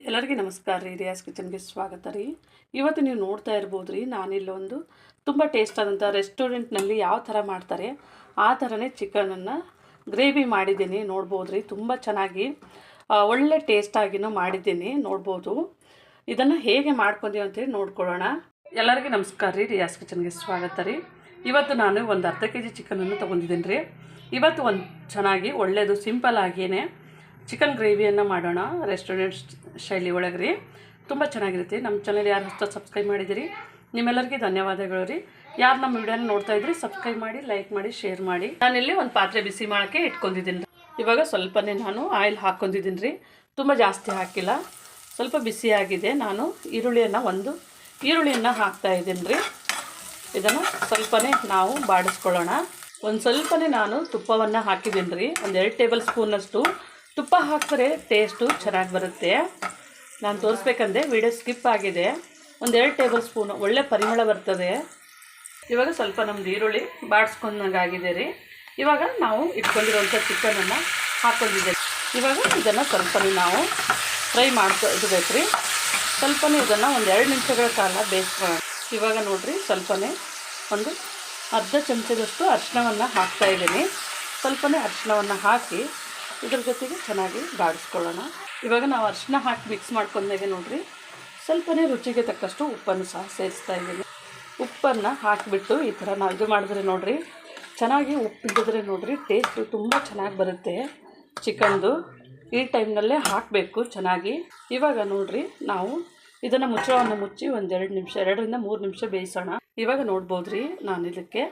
ಎಲ್ಲರಿಗೂ ನಮಸ್ಕಾರ ರೀ. ರಿಯಾಸ್ ಕಿಚನ್ಗೆ ಸ್ವಾಗತ ರೀ. ಇವತ್ತು ನೀವು ನೋಡ್ತಾ ಇರ್ಬೋದು ರೀ ನಾನಿಲ್ಲೊಂದು ತುಂಬ ಟೇಸ್ಟ್ ಆದಂಥ ರೆಸ್ಟೋರೆಂಟ್ನಲ್ಲಿ ಯಾವ ಥರ ಮಾಡ್ತಾರೆ, ಆ ಥರನೇ ಚಿಕನನ್ನು ಗ್ರೇವಿ ಮಾಡಿದ್ದೀನಿ ನೋಡ್ಬೋದು ರೀ ತುಂಬ ಚೆನ್ನಾಗಿ ಒಳ್ಳೆ ಟೇಸ್ಟಾಗಿನೂ ಮಾಡಿದ್ದೀನಿ, ನೋಡ್ಬೋದು. ಇದನ್ನು ಹೇಗೆ ಮಾಡ್ಕೊಂತೀವಿ ಅಂತೇಳಿ ನೋಡ್ಕೊಳ್ಳೋಣ. ಎಲ್ಲರಿಗೂ ನಮಸ್ಕಾರ ರೀ. ರಿಯಾಸ್ ಕಿಚನ್ಗೆ ಸ್ವಾಗತ ರೀ. ಇವತ್ತು ನಾನು ಒಂದು ಅರ್ಧ ಕೆ ಜಿ ಚಿಕನನ್ನು ತೊಗೊಂಡಿದ್ದೀನಿ ರೀ. ಇವತ್ತು ಒಂದು ಚೆನ್ನಾಗಿ ಒಳ್ಳೆಯದು ಸಿಂಪಲ್ ಆಗಿಯೇ ಚಿಕನ್ ಗ್ರೇವಿಯನ್ನು ಮಾಡೋಣ, ರೆಸ್ಟೋರೆಂಟ್ ಶೈಲಿ ಒಳಗೆ ರೀ. ತುಂಬ ಚೆನ್ನಾಗಿರುತ್ತೆ. ನಮ್ಮ ಚಾನಲ್ ಯಾರು ಹೊಸ ಸಬ್ಸ್ಕ್ರೈಬ್ ಮಾಡಿದಿರಿ, ನಿಮ್ಮೆಲ್ಲರಿಗೆ ಧನ್ಯವಾದಗಳು ರೀ. ಯಾರು ನಮ್ಮ ವಿಡಿಯೋನ ನೋಡ್ತಾ ಇದ್ರಿ ಸಬ್ಸ್ಕ್ರೈಬ್ ಮಾಡಿ ಲೈಕ್ ಮಾಡಿ ಶೇರ್ ಮಾಡಿ. ನಾನಿಲ್ಲಿ ಒಂದು ಪಾತ್ರೆ ಬಿಸಿ ಮಾಡೋಕ್ಕೆ ಇಟ್ಕೊಂಡಿದ್ದೀನಿ. ಇವಾಗ ಸ್ವಲ್ಪನೇ ನಾನು ಆಯಿಲ್ ಹಾಕ್ಕೊಂಡಿದ್ದೀನಿ ರೀ. ತುಂಬ ಜಾಸ್ತಿ ಹಾಕಿಲ್ಲ. ಸ್ವಲ್ಪ ಬಿಸಿಯಾಗಿದೆ ನಾನು ಈರುಳ್ಳಿಯನ್ನು ಒಂದು ಈರುಳ್ಳಿಯನ್ನು ಹಾಕ್ತಾ ಇದ್ದೀನಿ ರೀ. ಇದನ್ನು ಸ್ವಲ್ಪನೇ ನಾವು ಬಾಡಿಸ್ಕೊಳ್ಳೋಣ. ಒಂದು ಸ್ವಲ್ಪನೇ ನಾನು ತುಪ್ಪವನ್ನು ಹಾಕಿದ್ದೀನಿ ರೀ. ಒಂದು ಎರಡು ಟೇಬಲ್ ಸ್ಪೂನಷ್ಟು ತುಪ್ಪ ಹಾಕಿದ್ರೆ ಟೇಸ್ಟು ಚೆನ್ನಾಗಿ ಬರುತ್ತೆ. ನಾನು ತೋರಿಸ್ಬೇಕಂದ್ರೆ ವಿಡಿಯೋ ಸ್ಕಿಪ್ ಆಗಿದೆ. ಒಂದು ಎರಡು ಟೇಬಲ್ ಸ್ಪೂನು ಒಳ್ಳೆ ಪರಿಮಳ ಬರ್ತದೆ. ಇವಾಗ ಸ್ವಲ್ಪ ನಮ್ದು ಈರುಳ್ಳಿ ಬಾಡಿಸ್ಕೊಂಡಂಗಾಗಿದೆ ರೀ. ಇವಾಗ ನಾವು ಇಟ್ಕೊಂಡಿರೋಂಥ ಚಿಕನನ್ನು ಹಾಕೊಂಡಿದ್ದೆ ಇವಾಗ ಇದನ್ನು ಸ್ವಲ್ಪನೇ ನಾವು ಫ್ರೈ ಮಾಡ್ಕೊ, ಇಡಬೇಕು ರೀ. ಸ್ವಲ್ಪನೇ ಇದನ್ನು ಒಂದು ಎರಡು ನಿಮಿಷಗಳ ಕಾಲ ಬೇಯಿಸ್ಕೊಳ್ಳೋಣ ಇವಾಗ ನೋಡಿರಿ ಸ್ವಲ್ಪನೇ ಒಂದು ಅರ್ಧ ಚಮಚದಷ್ಟು ಅರ್ಶಿನವನ್ನು ಹಾಕ್ತಾಯಿದ್ದೀನಿ ಸ್ವಲ್ಪನೇ ಅರಿಶಿಣವನ್ನು ಹಾಕಿ ಇದ್ರ ಜೊತೆಗೆ ಚೆನ್ನಾಗಿ ಬಾಡಿಸ್ಕೊಳ್ಳೋಣ. ಇವಾಗ ನಾವು ಅರಿಶಿನ ಹಾಕಿ ಮಿಕ್ಸ್ ಮಾಡ್ಕೊಂಡಾಗೆ ನೋಡಿರಿ, ಸ್ವಲ್ಪನೇ ರುಚಿಗೆ ತಕ್ಕಷ್ಟು ಉಪ್ಪನ್ನು ಸಹ ಸೇರಿಸ್ತಾ ಇದ್ದೀನಿ. ಉಪ್ಪನ್ನು ಹಾಕಿಬಿಟ್ಟು ಈ ಥರ ನಾವು ಇದು ಮಾಡಿದ್ರೆ ನೋಡಿರಿ, ಚೆನ್ನಾಗಿ ಉಪ್ಪಿಡಿದ್ರೆ ನೋಡಿರಿ ಟೇಸ್ಟು ತುಂಬ ಚೆನ್ನಾಗಿ ಬರುತ್ತೆ. ಚಿಕನ್ದು ಈ ಟೈಮ್ನಲ್ಲೇ ಹಾಕಬೇಕು ಚೆನ್ನಾಗಿ. ಇವಾಗ ನೋಡಿರಿ, ನಾವು ಇದನ್ನು ಮುಚ್ಚಳವನ್ನು ಮುಚ್ಚಿ ಒಂದೆರಡು ನಿಮಿಷ, ಎರಡರಿಂದ ಮೂರು ನಿಮಿಷ ಬೇಯಿಸೋಣ. ಇವಾಗ ನೋಡ್ಬೋದು ರೀ ನಾನು ಇದಕ್ಕೆ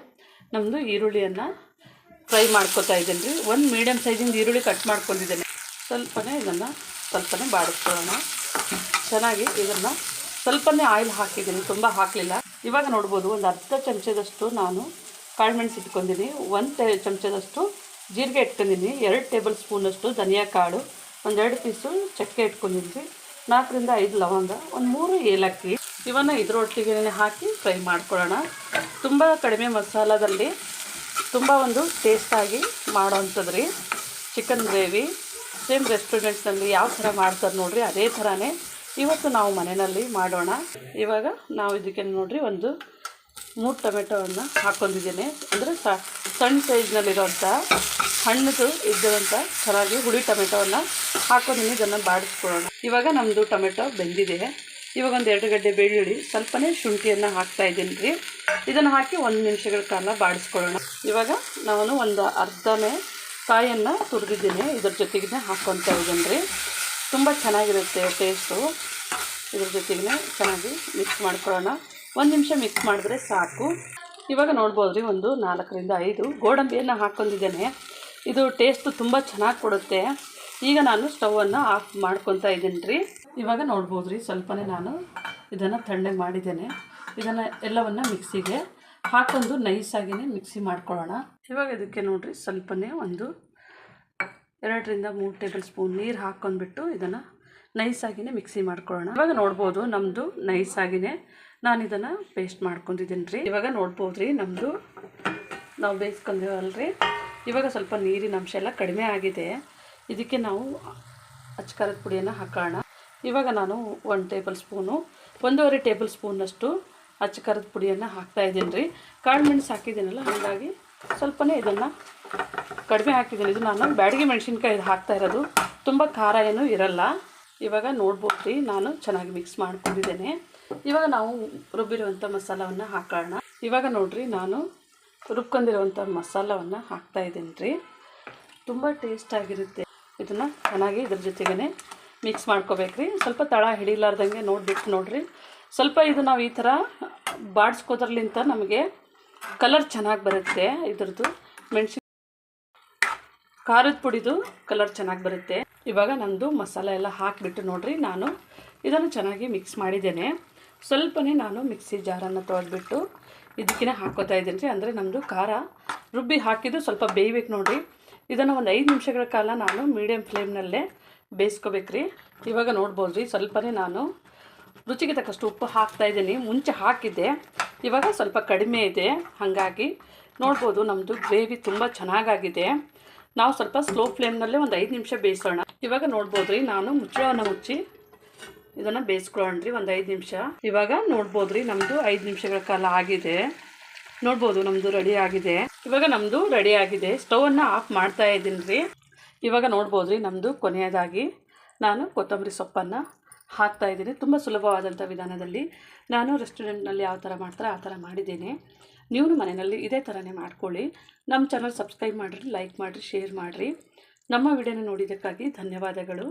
ನಮ್ಮದು ಈರುಳ್ಳಿಯನ್ನು ಫ್ರೈ ಮಾಡ್ಕೊತಾ ಇದ್ದೀನಿ. ರೀ ಒಂದು ಮೀಡಿಯಮ್ ಸೈಜಿಂದ ಈರುಳ್ಳಿ ಕಟ್ ಮಾಡ್ಕೊಂಡಿದ್ದೇನೆ. ಸ್ವಲ್ಪನೇ ಇದನ್ನು ಸ್ವಲ್ಪನೇ ಬಾಡಿಸ್ಕೊಳ್ಳೋಣ. ಚೆನ್ನಾಗಿ ಇದನ್ನು ಸ್ವಲ್ಪನೇ ಆಯಿಲ್ ಹಾಕಿದ್ದೀನಿ. ತುಂಬ ಹಾಕಲಿಲ್ಲ. ಇವಾಗ ನೋಡ್ಬೋದು ಒಂದು ಅರ್ಧ ಚಮಚದಷ್ಟು ನಾನು ಕಾಳುಮೆಣಸು ಇಟ್ಕೊಂಡಿದ್ದೀನಿ. ಒಂದು ಟೇ ಚಮಚದಷ್ಟು ಜೀರಿಗೆ ಇಟ್ಕೊಂಡಿದ್ದೀನಿ. ಎರಡು ಟೇಬಲ್ ಸ್ಪೂನಷ್ಟು ಧನಿಯಾ ಕಾಳು. ಒಂದೆರಡು ಪೀಸು ಚಕ್ಕೆ ಇಟ್ಕೊಂಡಿದ್ವಿ ನಾಲ್ಕರಿಂದ ಐದು ಲವಂಗ. ಒಂದು ಮೂರು ಏಲಕ್ಕಿ. ಇವನ್ನ ಇದರೊಟ್ಟಿಗೆ ಹಾಕಿ ಫ್ರೈ ಮಾಡ್ಕೊಳ್ಳೋಣ. ತುಂಬ ಕಡಿಮೆ ಮಸಾಲದಲ್ಲಿ ತುಂಬ ಒಂದು ಟೇಸ್ಟಾಗಿ ಮಾಡೋವಂಥದ್ದು ರೀ ಚಿಕನ್ ಗ್ರೇವಿ ಸೇಮ್ ರೆಸ್ಟೋರೆಂಟ್ನಲ್ಲಿ ಯಾವ ಥರ ಮಾಡ್ತಾರೆ ನೋಡಿರಿ, ಅದೇ ಥರನೇ ಇವತ್ತು ನಾವು ಮನೆಯಲ್ಲಿ ಮಾಡೋಣ. ಇವಾಗ ನಾವು ಇದಕ್ಕೆ ನೋಡಿರಿ ಒಂದು ಮೂರು ಟೊಮೆಟೊವನ್ನು ಹಾಕ್ಕೊಂಡಿದ್ದೀನಿ. ಅಂದರೆ ಸಣ್ಣ ಸೈಜ್ನಲ್ಲಿರೋಂಥ ಹಣ್ಣದು ಇದ್ದಂಥ ಚೆನ್ನಾಗಿ ಹುಳಿ ಟೊಮೆಟೊವನ್ನು ಹಾಕೊಂಡಿದ್ದೀನಿ ಇದನ್ನು ಬಾಡಿಸ್ಕೊಳ್ಳೋಣ. ಇವಾಗ ನಮ್ಮದು ಟೊಮೆಟೊ ಬೆಂದಿದೆ. ಇವಾಗ ಒಂದು ಎರಡು ಗಡ್ಡೆ ಬೆಳ್ಳುಳ್ಳಿ ಸ್ವಲ್ಪನೇ ಶುಂಠಿಯನ್ನು ಹಾಕ್ತಾ ಇದ್ದೀನಿ ರೀ. ಇದನ್ನು ಹಾಕಿ ಒಂದು ನಿಮಿಷಗಳ ಕಾಲ ಬಾಡಿಸ್ಕೊಳ್ಳೋಣ. ಇವಾಗ ನಾನು ಒಂದು ಅರ್ಧನೇ ಕಾಯನ್ನು ತುರಿದಿದ್ದೀನಿ. ಇದ್ರ ಜೊತೆಗೇ ಹಾಕ್ಕೊತಾ ಇದ್ದೀನಿ ರೀ. ತುಂಬ ಚೆನ್ನಾಗಿರುತ್ತೆ ಟೇಸ್ಟು ಇದ್ರ ಜೊತೆಗೇ ಚೆನ್ನಾಗಿ ಮಿಕ್ಸ್ ಮಾಡ್ಕೊಳ್ಳೋಣ. ಒಂದು ನಿಮಿಷ ಮಿಕ್ಸ್ ಮಾಡಿದ್ರೆ ಸಾಕು. ಇವಾಗ ನೋಡ್ಬೋದು ರೀ, ಒಂದು ನಾಲ್ಕರಿಂದ ಐದು ಗೋಡಂಬಿಯನ್ನು ಹಾಕ್ಕೊಂಡಿದ್ದೇನೆ. ಇದು ಟೇಸ್ಟು ತುಂಬ ಚೆನ್ನಾಗಿ ಕೊಡುತ್ತೆ. ಈಗ ನಾನು ಸ್ಟವನ್ನು ಆಫ್ ಮಾಡ್ಕೊತಾ ಇದ್ದೀನಿ ರೀ. ಇವಾಗ ನೋಡ್ಬೋದು ರೀ ಸ್ವಲ್ಪನೇ ನಾನು ಇದನ್ನು ತಣ್ಣಗೆ ಮಾಡಿದ್ದೇನೆ. ಇದನ್ನು ಎಲ್ಲವನ್ನು ಮಿಕ್ಸಿಗೆ ಹಾಕೊಂಡು ನೈಸಾಗಿಯೇ ಮಿಕ್ಸಿ ಮಾಡ್ಕೊಳ್ಳೋಣ. ಇವಾಗ ಇದಕ್ಕೆ ನೋಡಿರಿ, ಸ್ವಲ್ಪನೇ ಒಂದು ಎರಡರಿಂದ ಮೂರು ಟೇಬಲ್ ಸ್ಪೂನ್ ನೀರು ಹಾಕ್ಕೊಂಡ್ಬಿಟ್ಟು ಇದನ್ನು ನೈಸಾಗಿಯೇ ಮಿಕ್ಸಿ ಮಾಡ್ಕೊಳ್ಳೋಣ. ಇವಾಗ ನೋಡ್ಬೋದು ನಮ್ಮದು ನೈಸಾಗಿಯೇ ನಾನು ಇದನ್ನು ಪೇಸ್ಟ್ ಮಾಡ್ಕೊಂಡಿದ್ದೀನಿ ರೀ ಇವಾಗ ನೋಡ್ಬೋದು ರೀ ನಮ್ಮದು ನಾವು ಬೇಯಿಸ್ಕೊಂಡಿವಲ್ರಿ. ಇವಾಗ ಸ್ವಲ್ಪ ನೀರಿನ ಅಂಶ ಎಲ್ಲ ಕಡಿಮೆ ಆಗಿದೆ. ಇದಕ್ಕೆ ನಾವು ಅಚ್ಕಾರದ ಪುಡಿಯನ್ನು ಹಾಕೋಣ. ಇವಾಗ ನಾನು ಒಂದು ಟೇಬಲ್ ಸ್ಪೂನು ಒಂದೂವರೆ ಟೇಬಲ್ ಸ್ಪೂನಷ್ಟು ಅಚ್ಕಾರದ ಪುಡಿಯನ್ನು ಹಾಕ್ತಾ ಇದ್ದೀನಿ ರೀ. ಕಾಳು ಮೆಣಸು ಹಾಕಿದ್ದೀನಲ್ಲ, ಹಾಗಾಗಿ ಸ್ವಲ್ಪನೇ ಇದನ್ನು ಕಡಿಮೆ ಹಾಕಿದ್ದೀನಿ ಇದು ನಾನು ಬ್ಯಾಡಿಗೆ ಮೆಣಸಿನ್ಕಾಯಿ ಹಾಕ್ತಾ ಇರೋದು. ತುಂಬ ಖಾರ ಏನೂ ಇರಲ್ಲ. ಇವಾಗ ನೋಡ್ಬೋದು ರೀ, ನಾನು ಚೆನ್ನಾಗಿ ಮಿಕ್ಸ್ ಮಾಡ್ಕೊಂಡಿದ್ದೇನೆ. ಇವಾಗ ನಾವು ರುಬ್ಬಿರುವಂಥ ಮಸಾಲವನ್ನು ಹಾಕೋಣ. ಇವಾಗ ನೋಡಿರಿ, ನಾನು ರುಬ್ಕೊಂಡಿರುವಂಥ ಮಸಾಲವನ್ನು ಹಾಕ್ತಾ ಇದ್ದೀನಿ ರೀ. ತುಂಬ ಟೇಸ್ಟಾಗಿರುತ್ತೆ ಇದನ್ನು ಚೆನ್ನಾಗಿ ಇದ್ರ ಜೊತೆಗೇ ಮಿಕ್ಸ್ ಮಾಡ್ಕೋಬೇಕ್ರಿ. ಸ್ವಲ್ಪ ತಳ ಹಿಡಿಲಾರ್ದಂಗೆ ನೋಡಿಬಿಟ್ಟು ನೋಡಿರಿ. ಸ್ವಲ್ಪ ಇದು ನಾವು ಈ ಥರ ಬಾಡಿಸ್ಕೋದ್ರಲಿಂತ ನಮಗೆ ಕಲರ್ ಚೆನ್ನಾಗಿ ಬರುತ್ತೆ ಇದ್ರದ್ದು. ಮೆಣಸಿನ ಖಾರದ ಪುಡಿದು ಕಲರ್ ಚೆನ್ನಾಗಿ ಬರುತ್ತೆ. ಇವಾಗ ನಮ್ಮದು ಮಸಾಲೆ ಎಲ್ಲ ಹಾಕಿಬಿಟ್ಟು ನೋಡಿರಿ ನಾನು ಇದನ್ನು ಚೆನ್ನಾಗಿ ಮಿಕ್ಸ್ ಮಾಡಿದ್ದೇನೆ. ಸ್ವಲ್ಪನೇ ನಾನು ಮಿಕ್ಸಿ ಜಾರನ್ನು ತೊಳೆದ್ಬಿಟ್ಟು ಇದಕ್ಕೇ ಹಾಕೋತಾ ಇದ್ದೀನಿ. ರೀ ಅಂದರೆ ನಮ್ಮದು ಖಾರ ರುಬ್ಬಿ ಹಾಕಿದ್ದು ಸ್ವಲ್ಪ ಬೇಯಬೇಕು ನೋಡಿರಿ. ಇದನ್ನು ಒಂದು ಐದು ನಿಮಿಷಗಳ ಕಾಲ ನಾನು ಮೀಡಿಯಮ್ ಫ್ಲೇಮ್ನಲ್ಲೇ ಬೇಯಿಸ್ಕೋಬೇಕು ರೀ ಇವಾಗ ನೋಡ್ಬೋದು ರೀ ಸ್ವಲ್ಪನೇ ನಾನು ರುಚಿಗೆ ತಕ್ಕಷ್ಟು ಉಪ್ಪು ಹಾಕ್ತಾ ಇದ್ದೀನಿ. ಮುಂಚೆ ಹಾಕಿದ್ದೆ, ಇವಾಗ ಸ್ವಲ್ಪ ಕಡಿಮೆ ಇದೆ. ಹಾಗಾಗಿ ನೋಡ್ಬೋದು ನಮ್ಮದು ಗ್ರೇವಿ ತುಂಬ ಚೆನ್ನಾಗಾಗಿದೆ. ನಾವು ಸ್ವಲ್ಪ ಸ್ಲೋ ಫ್ಲೇಮ್ನಲ್ಲೇ ಒಂದು ಐದು ನಿಮಿಷ ಬೇಯಿಸೋಣ. ಇವಾಗ ನೋಡ್ಬೋದು ರೀ ನಾನು ಮುಚ್ಚಳವನ್ನು ಮುಚ್ಚಿ ಇದನ್ನು ಬೇಯಿಸ್ಕೊಳ್ಳೋಣ್ರಿ, ಒಂದು ಐದು ನಿಮಿಷ. ಇವಾಗ ನೋಡ್ಬೋದು ರೀ ನಮ್ಮದು ಐದು ನಿಮಿಷಗಳ ಕಾಲ ಆಗಿದೆ. ನೋಡ್ಬೋದು ನಮ್ಮದು ರೆಡಿ ಆಗಿದೆ. ಇವಾಗ ನಮ್ಮದು ರೆಡಿ ಆಗಿದೆ. ಸ್ಟವನ್ನು ಆಫ್ ಮಾಡ್ತಾ ಇದ್ದೀನಿ ರೀ ಇವಾಗ ನೋಡ್ಬೋದು ರೀ ನಮ್ಮದು ಕೊನೆಯದಾಗಿ ನಾನು ಕೊತ್ತಂಬರಿ ಸೊಪ್ಪನ್ನು ಹಾಕ್ತಾ ಇದ್ದೀನಿ. ತುಂಬ ಸುಲಭವಾದಂಥ ವಿಧಾನದಲ್ಲಿ. ನಾನು ರೆಸ್ಟೋರೆಂಟ್ನಲ್ಲಿ ಯಾವ ಥರ ಮಾಡ್ತಾರೆ ಆ ಥರ ಮಾಡಿದ್ದೇನೆ. ನೀವು ಮನೆಯಲ್ಲಿ ಇದೇ ಥರನೇ ಮಾಡ್ಕೊಳ್ಳಿ. ನಮ್ಮ ಚಾನಲ್ ಸಬ್ಸ್ಕ್ರೈಬ್ ಮಾಡಿರಿ, ಲೈಕ್ ಮಾಡಿರಿ, ಶೇರ್ ಮಾಡಿರಿ. ನಮ್ಮ ವಿಡಿಯೋನ ನೋಡಿದ್ದಕ್ಕಾಗಿ ಧನ್ಯವಾದಗಳು.